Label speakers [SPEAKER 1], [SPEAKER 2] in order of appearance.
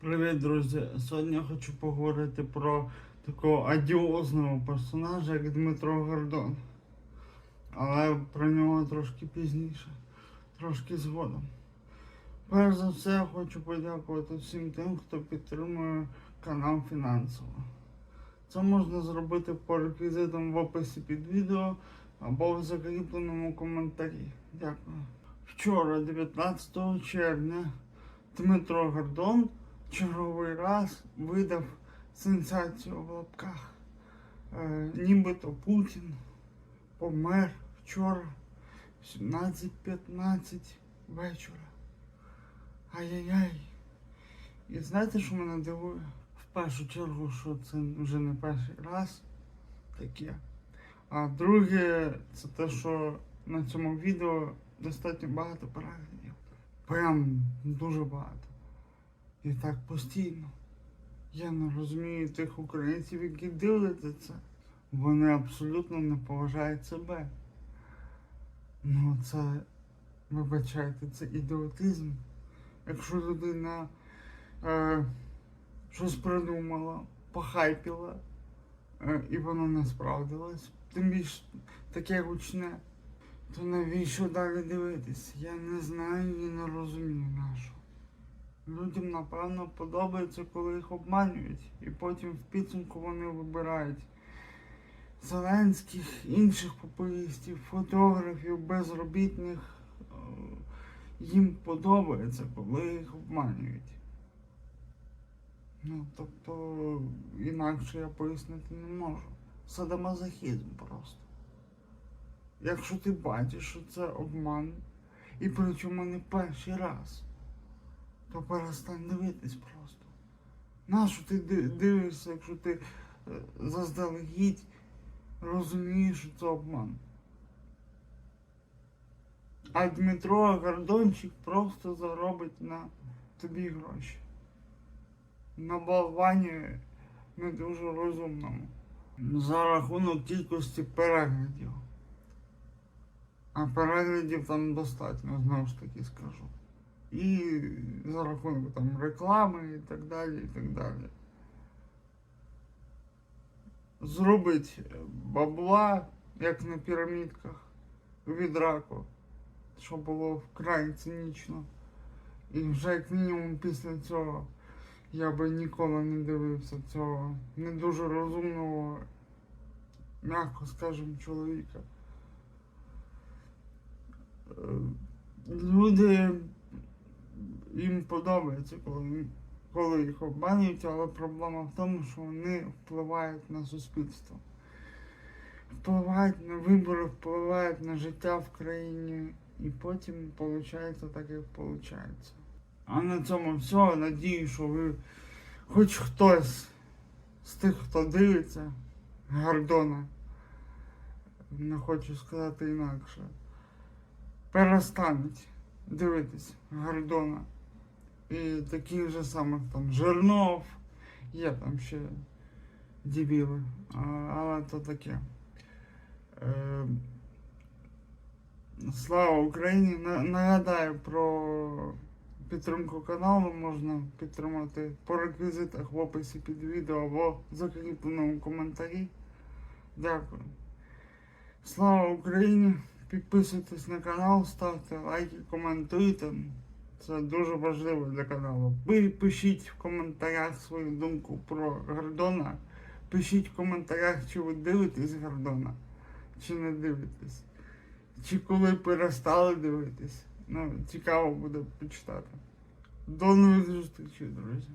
[SPEAKER 1] Привіт, друзі! Сьогодні я хочу поговорити про такого адіозного персонажа, як Дмитро Гордон. Але про нього трошки пізніше, трошки згодом. Перш за все, я хочу подякувати всім тим, хто підтримує канал фінансово. Це можна зробити по реквізитам в описі під відео або в закріпленому коментарі. Дякую. Вчора, 19 червня, Дмитро Гордон черговий раз видав сенсацію в лапках. Е, нібито Путін помер вчора в 17.15 вечора. Ай-яй-яй. І знаєте, що мене дивує? В першу чергу, що це вже не перший раз таке. А друге, це те, що на цьому відео достатньо багато переглядів. Прям дуже багато. І так постійно. Я не розумію тих українців, які дивляться це. Вони абсолютно не поважають себе. Ну, це, вибачайте, це ідіотизм. Якщо людина е, щось придумала, похайпіла, е, і воно не справдилось, тим більш таке гучне, то навіщо далі дивитись? Я не знаю і не розумію нашу. Людям, напевно, подобається, коли їх обманюють, і потім в підсумку вони вибирають Зеленських, інших популістів, фотографів, безробітних. Е, Їм подобається, коли їх обманюють. Ну, тобто, інакше я пояснити не можу. Садомазохізм просто. Якщо ти бачиш, що це обман, і причому не перший раз то перестань дивитись просто. Нащо ти дивишся, якщо ти е, заздалегідь розумієш, що це обман? А Дмитро Гордончик просто заробить на тобі гроші. На болвані не дуже розумному. За рахунок кількості переглядів. А переглядів там достатньо, знову ж таки скажу і за рахунок там реклами і так далі, і так далі. Зробить бабла, як на пірамідках, від раку, що було вкрай цинічно. І вже як мінімум після цього я би ніколи не дивився цього не дуже розумного, м'яко скажемо, чоловіка. Е, Люди їм подобається, коли, коли їх обманюють, але проблема в тому, що вони впливають на суспільство. Впливають на вибори, впливають на життя в країні, і потім виходить так, як виходить. А на цьому все. Надію, що ви хоч хтось з тих, хто дивиться Гордона, не хочу сказати інакше, перестануть дивитись Гордона. І таких же самих там Жернов, є там ще дебіли, але то таке. Е, слава Україні! Нагадаю про підтримку каналу можна підтримати по реквізитах в описі під відео або в закріпленому коментарі. Дякую. Слава Україні! Підписуйтесь на канал, ставте лайки, коментуйте. Це дуже важливо для каналу. Ви пишіть в коментарях свою думку про Гордона. Пишіть в коментарях, чи ви дивитесь Гордона, чи не дивитесь. Чи коли перестали дивитись. Ну, цікаво буде почитати. До нових зустрічей, друзі.